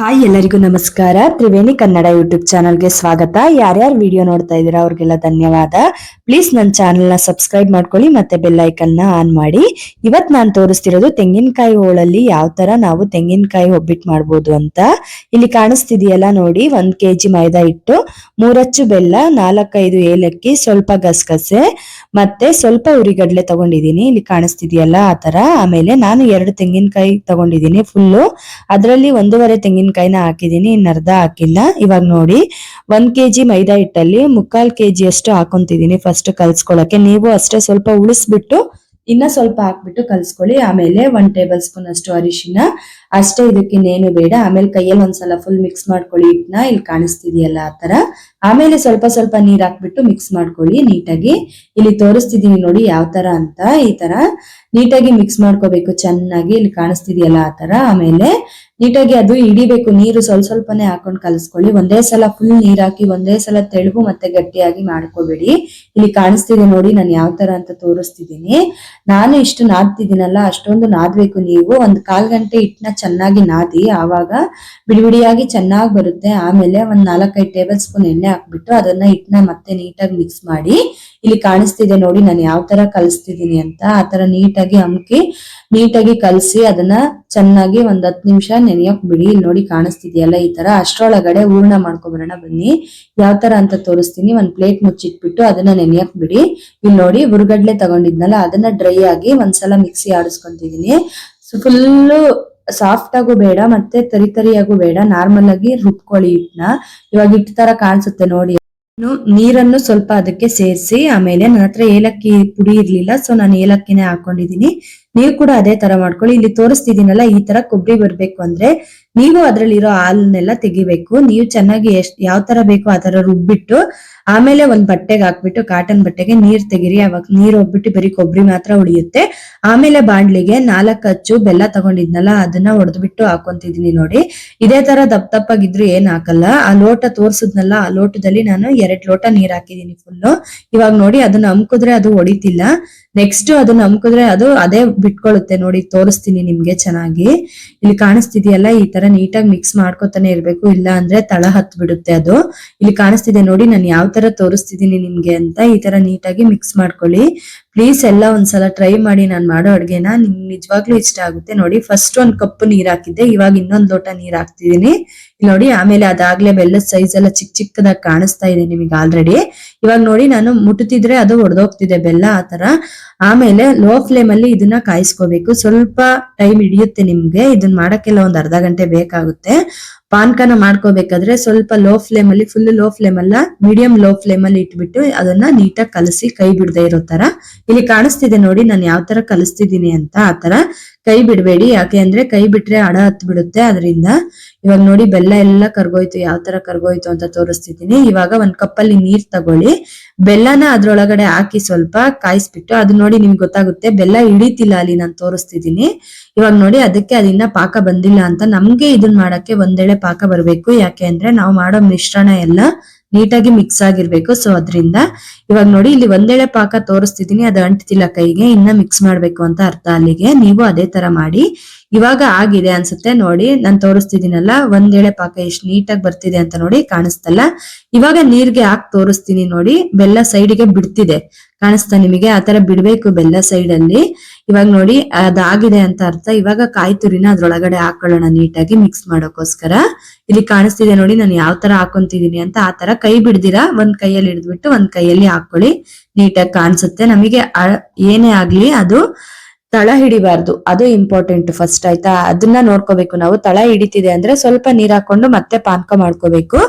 Hi ಎಲ್ಲರಿಗೂ ನಮಸ್ಕಾರ. Triveni Kannada YouTube ಚಾನಲ್ಗೆ ಸ್ವಾಗತ. ಯಾರ್ಯಾರು ವಿಡಿಯೋ ನೋಡ್ತಾ ಇದ್ದೀರಾ ಅವ್ರಿಗೆಲ್ಲ ಧನ್ಯವಾದ. ಪ್ಲೀಸ್ ನನ್ನ ಚಾನಲ್ನ ಸಬ್ಸ್ಕ್ರೈಬ್ ಮಾಡ್ಕೊಳ್ಳಿ, ಮತ್ತೆ ಬೆಲ್ನ ಆನ್ ಮಾಡಿ. ಇವತ್ ನಾನು ತೋರಿಸ್ತಿರೋದು ತೆಂಗಿನಕಾಯಿ ಹೋಳಲ್ಲಿ ಯಾವ ತರ ನಾವು ತೆಂಗಿನಕಾಯಿ ಒಬ್ಬಿಟ್ಟು ಮಾಡ್ಬೋದು ಅಂತ. ಇಲ್ಲಿ ಕಾಣಿಸ್ತಿದೆಯಲ್ಲ ನೋಡಿ, ಒಂದ್ ಕೆಜಿ ಮೈದಾ ಹಿಟ್ಟು, ಮೂರಚ್ಚು ಬೆಲ್ಲ, ನಾಲ್ಕೈದು ಏಲಕ್ಕಿ, ಸ್ವಲ್ಪ ಗಸಗಸೆ ಮತ್ತೆ ಸ್ವಲ್ಪ ಉರಿಗಡ್ಲೆ ತಗೊಂಡಿದ್ದೀನಿ. ಇಲ್ಲಿ ಕಾಣಿಸ್ತಿದೆಯಲ್ಲ ಆ ತರ. ಆಮೇಲೆ ನಾನು ಎರಡು ತೆಂಗಿನಕಾಯಿ ತಗೊಂಡಿದ್ದೀನಿ ಫುಲ್ಲು ಅದರಲ್ಲಿ ಒಂದೂವರೆ ತೆಂಗಿನಕಾಯಿನ ಹಾಕಿದ್ದೀನಿ, ಇನ್ನು ಅರ್ಧ ಹಾಕಿಲ್ಲ. ಇವಾಗ ನೋಡಿ, ಒಂದ್ ಕೆಜಿ ಮೈದಾ ಹಿಟ್ಟಲ್ಲಿ ಮುಕ್ಕಾಲ್ ಕೆಜಿ ಅಷ್ಟು ಹಾಕೊಂತಿದ್ದೀನಿ ಫಸ್ಟ್ ಕಲ್ಸ್ಕೊಳಕ್ಕೆ. ನೀವು ಅಷ್ಟೇ ಸ್ವಲ್ಪ ಉಳಿಸ್ಬಿಟ್ಟು, ಇನ್ನ ಸ್ವಲ್ಪ ಹಾಕ್ಬಿಟ್ಟು ಕಲ್ಸ್ಕೊಳ್ಳಿ. ಆಮೇಲೆ ಒನ್ ಟೇಬಲ್ ಸ್ಪೂನ್ ಅಷ್ಟು ಅರಿಶಿನ ಅಷ್ಟೇ ಇದಕ್ಕೆ ಇನ್ನೇನು ಬೇಡ. ಆಮೇಲೆ ಕೈಯಲ್ಲಿ ಒಂದ್ಸಲ ಫುಲ್ ಮಿಕ್ಸ್ ಮಾಡ್ಕೊಳ್ಳಿ. ಹಿಟ್ಟನ್ನ ಇಲ್ಲಿ ಕಾಣಿಸ್ತಿದೆಯಲ್ಲ ಆ ತರ ಆಮೇಲೆ ಸ್ವಲ್ಪ ಸ್ವಲ್ಪ ನೀರ್ ಹಾಕ್ಬಿಟ್ಟು ಮಿಕ್ಸ್ ಮಾಡ್ಕೊಳ್ಳಿ ನೀಟಾಗಿ. ಇಲ್ಲಿ ತೋರಿಸ್ತಿದೀನಿ ನೋಡಿ ಯಾವ ತರ ಅಂತ. ಈ ತರ ನೀಟಾಗಿ ಮಿಕ್ಸ್ ಮಾಡ್ಕೋಬೇಕು. ಚೆನ್ನಾಗಿ ಇಲ್ಲಿ ಕಾಣಿಸ್ತಿದೆಯಲ್ಲ ಆ ತರ ಆಮೇಲೆ ನೀಟಾಗಿ ಅದು ಹಿಡಿಬೇಕು. ನೀರು ಸ್ವಲ್ಪ ಸ್ವಲ್ಪನೇ ಹಾಕೊಂಡು ಕಲಿಸ್ಕೊಳ್ಳಿ. ಒಂದೇ ಸಲ ಫುಲ್ ನೀರ್ ಹಾಕಿ, ಒಂದೇ ಸಲ ತೆಳುಗು ಮತ್ತೆ ಗಟ್ಟಿಯಾಗಿ ಮಾಡ್ಕೋಬೇಡಿ. ಇಲ್ಲಿ ಕಾಣಿಸ್ತಿದೆ ನೋಡಿ ನಾನು ಯಾವ ತರ ಅಂತ ತೋರಿಸ್ತಿದ್ದೀನಿ ನಾನು ಇಷ್ಟು ನಾದ್ತಿದ್ದೀನಲ್ಲ, ಅಷ್ಟೊಂದು ನಾದ್ಬೇಕು ನೀವು. ಒಂದ್ ಕಾಲ್ ಗಂಟೆ ಹಿಟ್ಟನ್ನ ಚೆನ್ನಾಗಿ ನಾದಿ, ಆವಾಗ ಬಿಡಿಬಿಡಿಯಾಗಿ ಚೆನ್ನಾಗಿ ಬರುತ್ತೆ. ಆಮೇಲೆ ಒಂದ್ ನಾಲ್ಕೈದು ಟೇಬಲ್ ಸ್ಪೂನ್ ಎಣ್ಣೆ ಹಾಕ್ಬಿಟ್ಟು ಅದನ್ನ ಹಿಟ್ಟನ್ನ ಮತ್ತೆ ನೀಟಾಗಿ ಮಿಕ್ಸ್ ಮಾಡಿ, ಇಲ್ಲಿ ಕಾಣಿಸ್ತಿದೆ ನೋಡಿ, ನಾನು ಯಾವ ತರ ಕಲಿಸ್ತಿದ್ದೀನಿ ಅಂತ ಆ ತರ ನೀಟಾಗಿ ಅಮ್ಕಿ, ನೀಟಾಗಿ ಕಲಸಿ ಅದನ್ನ ಚೆನ್ನಾಗಿ ಒಂದ್ ಹತ್ತು ನಿಮಿಷ ನೆನೆಯಕ್ ಬಿಡಿ. ಇಲ್ಲಿ ನೋಡಿ ಕಾಣಿಸ್ತಿದೆಯಲ್ಲ ಈ ತರ, ಅಷ್ಟರೊಳಗಡೆ ಹೂರ್ಣ ಮಾಡ್ಕೊಬರೋಣ ಬನ್ನಿ. ಯಾವ ತರ ಅಂತ ತೋರಿಸ್ತೀನಿ. ಒಂದ್ ಪ್ಲೇಟ್ ಮುಚ್ಚಿಟ್ಬಿಟ್ಟು ಅದನ್ನ ನೆನೆಯಕ್ ಬಿಡಿ. ಇಲ್ಲಿ ನೋಡಿ, ಹುರ್ಗಡ್ಲೆ ತಗೊಂಡಿದ್ನಲ್ಲ, ಅದನ್ನ ಡ್ರೈ ಆಗಿ ಒಂದ್ಸಲ ಮಿಕ್ಸಿ ಆಡಿಸ್ಕೊಂತಿದೀನಿ. ಫುಲ್ಲು ಸಾಫ್ಟ್ ಆಗು ಬೇಡ, ಮತ್ತೆ ತರಿ ತರಿಯಾಗೂ ಬೇಡ, ನಾರ್ಮಲ್ ಆಗಿ ರುಬ್ಕೊಳ್ಳಿ ಹಿಟ್ಟನ್ನ. ಇವಾಗ ಹಿಟ್ಟು ತರ ಕಾಣಿಸುತ್ತೆ ನೋಡಿ. ನಾನು ನೀರನ್ನು ಸ್ವಲ್ಪ ಅದಕ್ಕೆ ಸೇರಿಸಿ, ಆಮೇಲೆ ನನ್ನ ಹತ್ರ ಏಲಕ್ಕಿ ಪುಡಿ ಇರ್ಲಿಲ್ಲ ಸೊ ನಾನು ಏಲಕ್ಕಿನೇ ಹಾಕೊಂಡಿದೀನಿ. ನೀವು ಕೂಡ ಅದೇ ತರ ಮಾಡ್ಕೊಳ್ಳಿ. ಇಲ್ಲಿ ತೋರಿಸ್ತಿದ್ದೀನಲ್ಲ, ಈ ತರ ಕೊಬ್ಬರಿ ಬರ್ಬೇಕು ಅಂದ್ರೆ ನೀವು ಅದ್ರಲ್ಲಿರೋ ಹಾಲನ್ನೆಲ್ಲ ತೆಗಿಬೇಕು. ನೀವು ಚೆನ್ನಾಗಿ ಎಷ್ಟ್, ಯಾವ ತರ ಬೇಕೋ ಆ ತರ ರುಬ್ಬಿಟ್ಟು, ಆಮೇಲೆ ಒಂದ್ ಬಟ್ಟೆಗೆ ಹಾಕ್ಬಿಟ್ಟು ಕಾಟನ್ ಬಟ್ಟೆಗೆ ನೀರ್ ತೆಗಿರಿ. ಅವಾಗ ನೀರ್ ಹೋಗ್ಬಿಟ್ಟು ಬರೀ ಕೊಬ್ಬರಿ ಮಾತ್ರ ಉಳಿಯುತ್ತೆ. ಆಮೇಲೆ ಬಾಂಡ್ಲಿಗೆ ನಾಲ್ಕು ಅಚ್ಚು ಬೆಲ್ಲ ತಗೊಂಡಿದ್ನಲ್ಲ, ಅದನ್ನ ಹೊಡೆದ್ಬಿಟ್ಟು ಹಾಕೊಂತಿದೀನಿ ನೋಡಿ. ಇದೇ ತರ ದಪ್ಪ ದಪ್ಪಾಗಿದ್ರು ಏನ್ ಹಾಕಲ್ಲ. ಆ ಲೋಟ ತೋರ್ಸದ್ನಲ್ಲ, ಆ ಲೋಟದಲ್ಲಿ ನಾನು ಎರಡ್ ಲೋಟ ನೀರ್ ಹಾಕಿದೀನಿ ಫುಲ್ಲು ಇವಾಗ ನೋಡಿ, ಅದನ್ನ ಅಮ್ಕುದ್ರೆ ಅದು ಹೊಡಿತಿಲ್ಲ. ನೆಕ್ಸ್ಟ್ ಅದು ನಮ್ಕಿದ್ರೆ ಅದು ಅದೇ ಬಿಟ್ಕೊಳ್ಳುತ್ತೆ ನೋಡಿ, ತೋರಿಸ್ತೀನಿ ನಿಮ್ಗೆ ಚೆನ್ನಾಗಿ. ಇಲ್ಲಿ ಕಾಣಿಸ್ತಿದೆಯಲ್ಲ, ಈ ತರ ನೀಟಾಗಿ ಮಿಕ್ಸ್ ಮಾಡ್ಕೊತಾನೆ ಇರ್ಬೇಕು, ಇಲ್ಲ ಅಂದ್ರೆ ತಳ ಹತ್ ಬಿಡುತ್ತೆ ಅದು. ಇಲ್ಲಿ ಕಾಣಿಸ್ತಿದೆ ನೋಡಿ, ನಾನು ಯಾವ ತರ ತೋರಿಸ್ತಿದೀನಿ ನಿಮ್ಗೆ ಅಂತ ಈ ತರ ನೀಟಾಗಿ ಮಿಕ್ಸ್ ಮಾಡ್ಕೊಳ್ಳಿ. ಪ್ಲೀಸ್ ಎಲ್ಲ ಒಂದ್ಸಲ ಟ್ರೈ ಮಾಡಿ ನಾನು ಮಾಡೋ ಅಡುಗೆನ ನಿಮ್ಗೆ ನಿಜವಾಗ್ಲೂ ಇಷ್ಟ ಆಗುತ್ತೆ. ನೋಡಿ ಫಸ್ಟ್ ಒಂದ್ ಕಪ್ ನೀರ್ ಹಾಕಿದ್ದೆ, ಇವಾಗ ಇನ್ನೊಂದ್ ಲೋಟ ನೀರ್ ಹಾಕ್ತಿದೀನಿ ಇಲ್ಲಿ ನೋಡಿ, ಆಮೇಲೆ ಅದಾಗ್ಲೇ ಬೆಲ್ಲದ ಸೈಜ್ ಎಲ್ಲ ಚಿಕ್ಕ ಚಿಕ್ಕದಾಗಿ ಕಾಣಿಸ್ತಾ ಇದೆ ನಿಮಗೆ ಆಲ್ರೆಡಿ ಇವಾಗ ನೋಡಿ ನಾನು ಮುಟ್ಟುತ್ತಿದ್ರೆ ಅದು ಒಡೆದೋಗ್ತಿದೆ ಬೆಲ್ಲ ಆ ತರ ಆಮೇಲೆ ಲೋ ಫ್ಲೇಮ್ ಅಲ್ಲಿ ಇದನ್ನ ಕಾಯಿಸ್ಕೋಬೇಕು. ಸ್ವಲ್ಪ ಟೈಮ್ ಹಿಡಿಯುತ್ತೆ ನಿಮ್ಗೆ ಇದನ್ನ ಮಾಡಕ್ಕೆಲ್ಲ ಒಂದ್ ಅರ್ಧ ಗಂಟೆ ಬೇಕಾಗುತ್ತೆ. ಪಾನ್ಕನ ಮಾಡ್ಕೋಬೇಕಾದ್ರೆ ಸ್ವಲ್ಪ ಲೋ ಫ್ಲೇಮ್ ಅಲ್ಲಿ ಫುಲ್ ಲೋ ಫ್ಲೇಮ್ ಅಲ್ಲ ಮೀಡಿಯಂ ಲೋ ಫ್ಲೇಮ್ ಅಲ್ಲಿ ಇಟ್ಬಿಟ್ಟು ಅದನ್ನ ನೀಟಾಗಿ ಕಲಸಿ ಕೈ ಬಿಡದೆ ಇರೋ ತರ. ಇಲ್ಲಿ ಕಾಣಿಸ್ತಿದೆ ನೋಡಿ, ನಾನು ಯಾವ ತರ ಕಲಿಸ್ತಿದ್ದೀನಿ ಅಂತ ಆ ತರ. ಕೈ ಬಿಡಬೇಡಿ. ಯಾಕೆ ಅಂದ್ರೆ ಕೈ ಬಿಟ್ರೆ ಅಡ ಹತ್ ಬಿಡುತ್ತೆ ಅದರಿಂದ ಇವಾಗ ನೋಡಿ ಬೆಲ್ಲ ಎಲ್ಲ ಕರ್ಗೋಯ್ತು. ಯಾವ ತರ ಕರ್ಗೋಯ್ತು ಅಂತ ತೋರಿಸ್ತಿದ್ದೀನಿ. ಇವಾಗ ಒಂದ್ ಕಪ್ಪಲ್ಲಿ ನೀರ್ ತಗೊಳ್ಳಿ. ಬೆಲ್ಲನ ಅದ್ರೊಳಗಡೆ ಹಾಕಿ ಸ್ವಲ್ಪ ಕಾಯಿಸ್ಬಿಟ್ಟು ಅದು ನೋಡಿ ನಿಮ್ಗೆ ಗೊತ್ತಾಗುತ್ತೆ. ಬೆಲ್ಲ ಹಿಡಿತಿಲ್ಲ ಅಲ್ಲಿ ನಾನು ತೋರಿಸ್ತಿದ್ದೀನಿ. ಇವಾಗ ನೋಡಿ ಅದಕ್ಕೆ ಅದನ್ನ ಪಾಕ ಬಂದಿಲ್ಲ ಅಂತ ನಮ್ಗೆ ಇದನ್ ಮಾಡಕ್ಕೆ ಒಂದೇಳೆ ಪಾಕ ಬರ್ಬೇಕು. ಯಾಕೆ ಅಂದ್ರೆ ನಾವು ಮಾಡೋ ಮಿಶ್ರಣ ಎಲ್ಲ ನೀಟಾಗಿ ಮಿಕ್ಸ್ ಆಗಿರ್ಬೇಕು. ಸೊ ಅದರಿಂದ ಇವಾಗ ನೋಡಿ, ಇಲ್ಲಿ ಒಂದೇಳೆ ಪಾಕ ತೋರಿಸ್ತಿದೀನಿ ಅದು ಅಂಟ್ತಿಲ್ಲ ಕೈಗೆ, ಇನ್ನ ಮಿಕ್ಸ್ ಮಾಡ್ಬೇಕು ಅಂತ ಅರ್ಥ ಅಲ್ಲಿಗೆ. ನೀವು ಅದೇ ತರ ಮಾಡಿ. ಇವಾಗ ಆಗಿದೆ ಅನ್ಸುತ್ತೆ. ನೋಡಿ, ನಾನು ತೋರಿಸ್ತಿದ್ದೀನಲ್ಲ, ಒಂದೇಳೆ ಪಾಕ ಎಷ್ಟು ನೀಟಾಗಿ ಬರ್ತಿದೆ ಅಂತ ನೋಡಿ ಕಾಣಿಸ್ತಲ್ಲ. ಇವಾಗ ನೀರ್ಗೆ ಹಾಕ್ ತೋರಿಸ್ತೀನಿ ನೋಡಿ. ಬೆಲ್ಲ ಸೈಡ್ಗೆ ಬಿಡ್ತಿದೆ. ಕಾಣಿಸ್ತಾ ನಿಮಗೆ ಆತರ ಬಿಡ್ಬೇಕು ಬೆಲ್ಲ ಸೈಡ್ ಅಲ್ಲಿ. ಇವಾಗ ನೋಡಿ, ಅದಾಗಿದೆ ಅಂತ ಅರ್ಥ. ಇವಾಗ ಕಾಯಿ ತುರಿನ ಅದ್ರೊಳಗಡೆ ಹಾಕೊಳ್ಳೋಣ ನೀಟಾಗಿ ಮಿಕ್ಸ್ ಮಾಡೋಕೋಸ್ಕರ. ಇಲ್ಲಿ ಕಾಣಿಸ್ತಿದೆ ನೋಡಿ, ನಾನು ಯಾವ ತರ ಹಾಕೊಂತಿದೀನಿ ಅಂತ. ಆ ತರ ಕೈ ಬಿಡ್ದಿರಾ? ಒಂದ್ ಕೈಯಲ್ಲಿ ಹಿಡಿದ್ಬಿಟ್ಟು ಒಂದ್ ಕೈಯಲ್ಲಿ ಹಾಕೊಳ್ಳಿ ನೀಟಾಗಿ ಕಾಣಿಸುತ್ತೆ. ನಮಗೆ ಏನೇ ಆಗ್ಲಿ ಅದು ತಳ ಹಿಡಿಬಾರ್ದು. ಅದು ಇಂಪಾರ್ಟೆಂಟ್ ಫಸ್ಟ್ ಆಯ್ತಾ? ಅದನ್ನ ನೋಡ್ಕೋಬೇಕು ನಾವು. ತಳ ಹಿಡಿತಿದೆ ಅಂದ್ರೆ ಸ್ವಲ್ಪ ನೀರ್ ಹಾಕೊಂಡು ಮತ್ತೆ ಪಾನಕ ಮಾಡ್ಕೋಬೇಕು.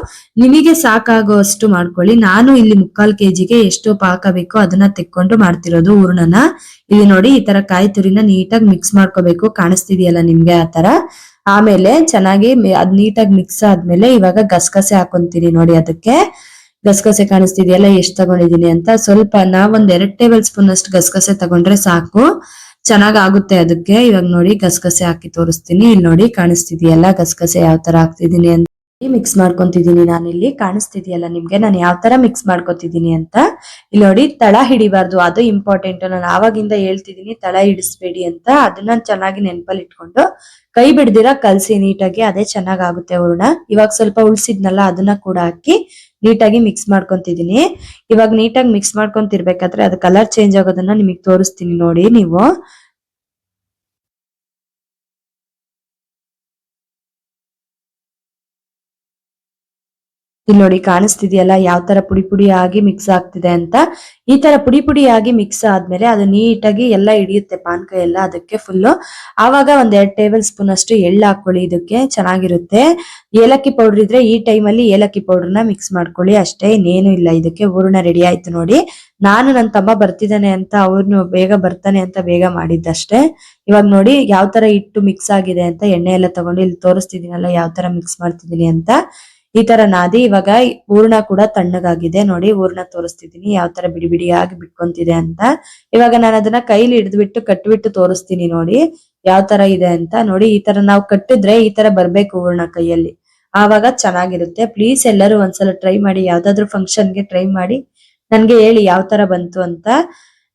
ನಿಮಗೆ ಸಾಕಾಗೋ ಅಷ್ಟು ಮಾಡ್ಕೊಳ್ಳಿ. ನಾನು ಇಲ್ಲಿ ಮುಕ್ಕಾಲ್ ಕೆಜಿಗೆ ಎಷ್ಟು ಪಾಕ ಬೇಕೋ ಅದನ್ನ ತೆಕ್ಕೊಂಡು ಮಾಡ್ತಿರೋದು ಹೂರ್ಣನ ಇಲ್ಲಿ ನೋಡಿ, ಈ ತರ ಕಾಯಿ ತುರಿನ ನೀಟಾಗಿ ಮಿಕ್ಸ್ ಮಾಡ್ಕೋಬೇಕು. ಕಾಣಿಸ್ತಿದೆಯಲ್ಲ ನಿಮ್ಗೆ ಆ ತರ? ಆಮೇಲೆ ಚೆನ್ನಾಗಿ ಅದ್ ನೀಟಾಗಿ ಮಿಕ್ಸ್ ಆದ್ಮೇಲೆ ಇವಾಗ ಗಸಗಸೆ ಹಾಕೊಂತೀರಿ ನೋಡಿ ಅದಕ್ಕೆ. ಗಸಗಸೆ ಕಾಣಿಸ್ತಿದೆಯಲ್ಲ, ಎಷ್ಟು ತಗೊಂಡಿದೀನಿ ಅಂತ. ಸ್ವಲ್ಪ ನಾವೊಂದ್ ಎರಡ್ ಟೇಬಲ್ ಸ್ಪೂನ್ ಅಷ್ಟು ಗಸಗಸೆ ತಗೊಂಡ್ರೆ ಸಾಕು. ಚೆನ್ನಾಗ್ ಆಗುತ್ತೆ ಅದಕ್ಕೆ. ಇವಾಗ ನೋಡಿ ಗಸಗಸೆ ಹಾಕಿ ತೋರಿಸ್ತೀನಿ. ಇಲ್ಲಿ ನೋಡಿ ಕಾಣಿಸ್ತಿದೆಯಲ್ಲ ಗಸಗಸೆ ಯಾವ ತರ ಹಾಕ್ತಿದೀನಿ ಅಂತ. ಮಿಕ್ಸ್ ಮಾಡ್ಕೊಂತಿದೀನಿ ನಾನು ಇಲ್ಲಿ ಕಾಣಿಸ್ತಿದೆಯಲ್ಲ ನಿಮ್ಗೆ? ನಾನು ಯಾವ ತರ ಮಿಕ್ಸ್ ಮಾಡ್ಕೊತಿದೀನಿ ಅಂತ. ಇಲ್ಲಿ ನೋಡಿ ತಳ ಹಿಡಿಬಾರ್ದು. ಅದು ಇಂಪಾರ್ಟೆಂಟ್ ನಾನು ಆವಾಗಿಂದ ಹೇಳ್ತಿದೀನಿ ತಳ ಹಿಡಿಸ್ಬೇಡಿ ಅಂತ. ಅದನ್ನ ಚೆನ್ನಾಗಿ ನೆನಪಲ್ಲಿ ಇಟ್ಕೊಂಡು ಕೈ ಬಿಡ್ದಿರ ಕಲ್ಸಿ ನೀಟಾಗಿ. ಅದೇ ಚೆನ್ನಾಗ್ ಆಗುತ್ತೆ ಹೂರ್ಣ ಇವಾಗ ಸ್ವಲ್ಪ ಉಳ್ಸಿದ್ನಲ್ಲ ಅದನ್ನ ಕೂಡ ಹಾಕಿ ನೀಟಾಗಿ ಮಿಕ್ಸ್ ಮಾಡ್ಕೊಂತಿದೀನಿ ಇವಾಗ ನೀಟಾಗಿ ಮಿಕ್ಸ್ ಮಾಡ್ಕೊಂತಿರ್ಬೇಕಾದ್ರೆ ಅದು ಕಲರ್ ಚೇಂಜ್ ಆಗೋದನ್ನ ನಿಮಗೆ ತೋರಿಸ್ತೀನಿ ನೋಡಿ ನೀವು. ಇಲ್ಲಿ ನೋಡಿ ಕಾಣಿಸ್ತಿದೆಯಲ್ಲ, ಯಾವ ತರ ಪುಡಿ ಪುಡಿ ಆಗಿ ಮಿಕ್ಸ್ ಆಗ್ತಿದೆ ಅಂತ. ಈ ತರ ಪುಡಿ ಪುಡಿ ಆಗಿ ಮಿಕ್ಸ್ ಆದ್ಮೇಲೆ ಅದು ನೀಟಾಗಿ ಎಲ್ಲ ಹಿಡಿಯುತ್ತೆ, ಪಾನಕ ಎಲ್ಲ ಅದಕ್ಕೆ ಫುಲ್ಲು ಆವಾಗ ಒಂದ್ ಎರಡ್ ಟೇಬಲ್ ಸ್ಪೂನ್ ಅಷ್ಟು ಎಳ್ಳು ಹಾಕೊಳ್ಳಿ, ಇದಕ್ಕೆ ಚೆನ್ನಾಗಿರುತ್ತೆ. ಏಲಕ್ಕಿ ಪೌಡರ್ ಇದ್ರೆ ಈ ಟೈಮ್ ಅಲ್ಲಿ ಏಲಕ್ಕಿ ಪೌಡರ್ನ ಮಿಕ್ಸ್ ಮಾಡ್ಕೊಳ್ಳಿ, ಅಷ್ಟೇ ಇನ್ನೇನು ಇಲ್ಲ. ಇದಕ್ಕೆ ಹೂರ್ಣ ರೆಡಿ ಆಯ್ತು ನೋಡಿ. ನಾನು ನನ್ನ ತಮ್ಮ ಬರ್ತಿದ್ದಾನೆ ಅಂತ ಅವ್ರನ್ನು ಬೇಗ ಬರ್ತಾನೆ ಅಂತ ಬೇಗ ಮಾಡಿದ್ದಷ್ಟೇ. ಇವಾಗ ನೋಡಿ ಯಾವ ತರ ಹಿಟ್ಟು ಮಿಕ್ಸ್ ಆಗಿದೆ ಅಂತ, ಎಣ್ಣೆ ಎಲ್ಲ ತಗೊಂಡು ಇಲ್ಲಿ ತೋರಿಸ್ತಿದ್ದೀನಲ್ಲ, ಯಾವ ತರ ಮಿಕ್ಸ್ ಮಾಡ್ತಿದ್ದೀನಿ ಅಂತ. ಈ ತರ ನಾದಿ ಇವಾಗ ಹೂರ್ಣ ಕೂಡ ತಣ್ಣಗಾಗಿದೆ. ನೋಡಿ ಹೂರ್ಣ ತೋರಿಸ್ತಿದೀನಿ. ಯಾವ ತರ ಬಿಡಿ ಬಿಡಿಯಾಗಿ ಬಿಟ್ಕೊಂತಿದೆ ಅಂತ. ಇವಾಗ ನಾನು ಅದನ್ನ ಕೈಲಿ ಹಿಡಿದ್ಬಿಟ್ಟು, ಕಟ್ಬಿಟ್ಟು ತೋರಿಸ್ತೀನಿ ನೋಡಿ ಯಾವ ತರ ಇದೆ ಅಂತ. ನೋಡಿ, ಈ ತರ ನಾವು ಕಟ್ಟಿದ್ರೆ ಈ ತರ ಬರ್ಬೇಕು ಹೂರ್ಣ ಕೈಯಲ್ಲಿ. ಆವಾಗ ಚೆನ್ನಾಗಿರುತ್ತೆ. ಪ್ಲೀಸ್ ಎಲ್ಲರೂ ಒಂದ್ಸಲ ಟ್ರೈ ಮಾಡಿ. ಯಾವ್ದಾದ್ರು ಫಂಕ್ಷನ್ಗೆ ಟ್ರೈ ಮಾಡಿ. ನನ್ಗೆ ಹೇಳಿ ಯಾವ ತರ ಬಂತು ಅಂತ.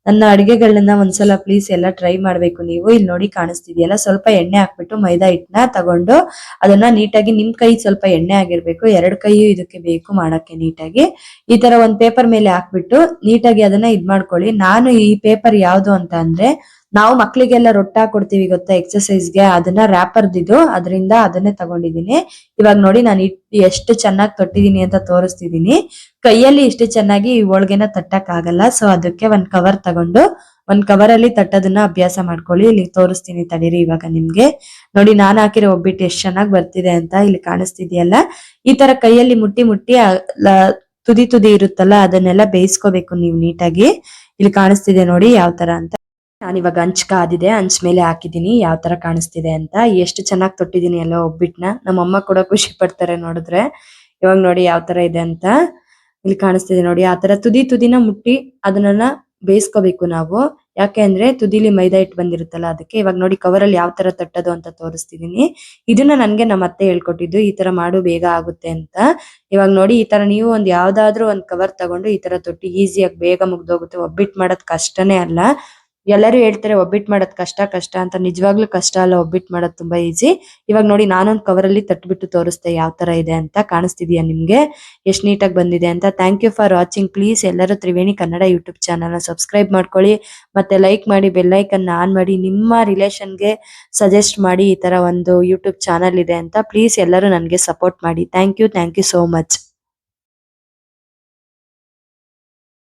ನನ್ನ ಅಡಿಗೆಗಳನ್ನ ಒಂದ್ಸಲ ಪ್ಲೀಸ್ ಎಲ್ಲ ಟ್ರೈ ಮಾಡ್ಬೇಕು ನೀವು. ಇಲ್ಲಿ ನೋಡಿ ಕಾಣಿಸ್ತಿದೆಯಲ್ಲ? ಸ್ವಲ್ಪ ಎಣ್ಣೆ ಹಾಕ್ಬಿಟ್ಟು ಮೈದಾ ಹಿಟ್ಟನ್ನ ತಗೊಂಡು ಅದನ್ನ ನೀಟಾಗಿ ನಿಮ್ ಕೈ ಸ್ವಲ್ಪ ಎಣ್ಣೆ ಆಗಿರ್ಬೇಕು. ಎರಡು ಕೈಯೂ ಇದಕ್ಕೆ ಬೇಕು ಮಾಡಕ್ಕೆ ನೀಟಾಗಿ. ಈ ತರ ಒಂದ್ ಪೇಪರ್ ಮೇಲೆ ಹಾಕ್ಬಿಟ್ಟು ನೀಟಾಗಿ ಅದನ್ನ ಇದ್ ಮಾಡ್ಕೊಳ್ಳಿ ನಾನು ಈ ಪೇಪರ್ ಯಾವ್ದು ಅಂತ ಅಂದ್ರೆ ನಾವು ಮಕ್ಕಳಿಗೆಲ್ಲ ರೊಟ್ಟ ಕೊಡ್ತೀವಿ ಗೊತ್ತಾ ಎಕ್ಸಸೈಸ್ಗೆ ಅದನ್ನ ರ್ಯಾಪರ್ದಿದ್ದು ಅದರಿಂದ ಅದನ್ನೇ ತಗೊಂಡಿದ್ದೀನಿ. ಇವಾಗ ನೋಡಿ ನಾನು ಎಷ್ಟು ಚೆನ್ನಾಗಿ ತೊಟ್ಟಿದೀನಿ ಅಂತ ತೋರಿಸ್ತಿದೀನಿ ಕೈಯಲ್ಲಿ ಇಷ್ಟು ಚೆನ್ನಾಗಿ ಹೋಳ್ಗೆನ ತಟ್ಟಕ್ ಆಗಲ್ಲ ಸೊ ಅದಕ್ಕೆ ಒಂದ್ ಕವರ್ ತಗೊಂಡು, ಒಂದ್ ಕವರ್ ಅಲ್ಲಿ ತಟ್ಟೋದನ್ನ ಅಭ್ಯಾಸ ಮಾಡ್ಕೊಳ್ಳಿ. ಇಲ್ಲಿ ತೋರಿಸ್ತೀನಿ ತಡೀರಿ ಇವಾಗ ನಿಮ್ಗೆ. ನೋಡಿ, ನಾನು ಹಾಕಿರೋ ಒಬ್ಬಿಟ್ಟು ಎಷ್ಟು ಚೆನ್ನಾಗಿ ಬರ್ತಿದೆ ಅಂತ ಇಲ್ಲಿ ಕಾಣಿಸ್ತಿದೆಯಲ್ಲ? ಈ ತರ ಕೈಯಲ್ಲಿ ಮುಟ್ಟಿ ಮುಟ್ಟಿ ತುದಿ ತುದಿ ಇರುತ್ತಲ್ಲ, ಅದನ್ನೆಲ್ಲ ಬೇಯಿಸ್ಕೋಬೇಕು ನೀವು ನೀಟಾಗಿ. ಇಲ್ಲಿ ಕಾಣಿಸ್ತಿದೆ ನೋಡಿ ಯಾವ ತರ ಅಂತ. ನಾನು ಇವಾಗ ಹಂಚ್ ಕಾದಿದೆ ಹಂಚ್ ಮೇಲೆ ಹಾಕಿದೀನಿ, ಯಾವ ತರ ಕಾಣಿಸ್ತಿದೆ ಅಂತ. ಎಷ್ಟು ಚೆನ್ನಾಗಿ ತೊಟ್ಟಿದೀನಿ ಒಬ್ಬಿಟ್ನ. ನಮ್ಮಮ್ಮ ಕೂಡ ಖುಷಿ ಪಡ್ತಾರೆ ನೋಡಿದ್ರೆ. ಇವಾಗ ನೋಡಿ ಯಾವ ತರ ಇದೆ ಅಂತ. ಇಲ್ಲಿ ಕಾಣಿಸ್ತಿದೆ ನೋಡಿ, ಆ ತರ ತುದಿ ತುದಿನ ಮುಟ್ಟಿ ಅದನ್ನ ಬೇಯಿಸ್ಕೋಬೇಕು ನಾವು. ಯಾಕೆ ಅಂದ್ರೆ ತುದಿಲಿ ಮೈದಾ ಹಿಟ್ಟು ಬಂದಿರುತ್ತಲ್ಲ ಅದಕ್ಕೆ. ಇವಾಗ ನೋಡಿ ಕವರ್ ಅಲ್ಲಿ ಯಾವ ತರ ತಟ್ಟೋದು ಅಂತ ತೋರಿಸ್ತಿದೀನಿ. ಇದನ್ನ ನನ್ಗೆ ನಮ್ಮ ಅತ್ತೆ ಹೇಳ್ಕೊಟ್ಟಿದ್ದು, ಈ ತರ ಮಾಡು, ಬೇಗ ಆಗುತ್ತೆ ಅಂತ. ಇವಾಗ ನೋಡಿ ಈ ತರ ನೀವು ಒಂದ್ ಯಾವ್ದಾದ್ರು ಒಂದ್ ಕವರ್ ತಗೊಂಡು ಈ ತರ ತೊಟ್ಟಿ ಈಸಿಯಾಗಿ ಬೇಗ ಮುಗ್ದೋಗುತ್ತೆ. ಒಬ್ಬಿಟ್ಟು ಮಾಡೋದ್ ಕಷ್ಟನೇ ಅಲ್ಲ. ಎಲ್ಲರೂ ಹೇಳ್ತಾರೆ ಒಬ್ಬಿಟ್ಟು ಮಾಡೋದು ಕಷ್ಟ ಕಷ್ಟ ಅಂತ. ನಿಜವಾಗ್ಲೂ ಕಷ್ಟ ಅಲ್ಲ ಒಬ್ಬಿಟ್ಟು ಮಾಡೋದು ತುಂಬಾ ಈಜಿ ಇವಾಗ ನೋಡಿ, ನಾನೊಂದು ಕವರ್ ಅಲ್ಲಿ ತಟ್ಬಿಟ್ಟು ತೋರಿಸ್ತೆ ಯಾವ ತರ ಇದೆ ಅಂತ ಕಾಣಿಸ್ತಿದ್ಯಾ ನಿಮ್ಗೆ? ಎಷ್ಟು ನೀಟಾಗಿ ಬಂದಿದೆ ಅಂತ. Thank you for watching please ಎಲ್ಲರೂ ತ್ರಿವೇಣಿ ಕನ್ನಡ ಯೂಟ್ಯೂಬ್ ಚಾನಲ್ನ ಸಬ್ಸ್ಕ್ರೈಬ್ ಮಾಡ್ಕೊಳ್ಳಿ. ಮತ್ತೆ ಲೈಕ್ ಮಾಡಿ ಬೆಲ್ ಐಕನ್ ಆನ್ ಮಾಡಿ, ನಿಮ್ಮ ರಿಲೇಷನ್ಗೆ ಸಜೆಸ್ಟ್ ಮಾಡಿ ಈ ತರ ಒಂದು ಯೂಟ್ಯೂಬ್ ಚಾನಲ್ ಇದೆ ಅಂತ. ಪ್ಲೀಸ್ ಎಲ್ಲರೂ ನನಗೆ ಸಪೋರ್ಟ್ ಮಾಡಿ. Thank you thank you so much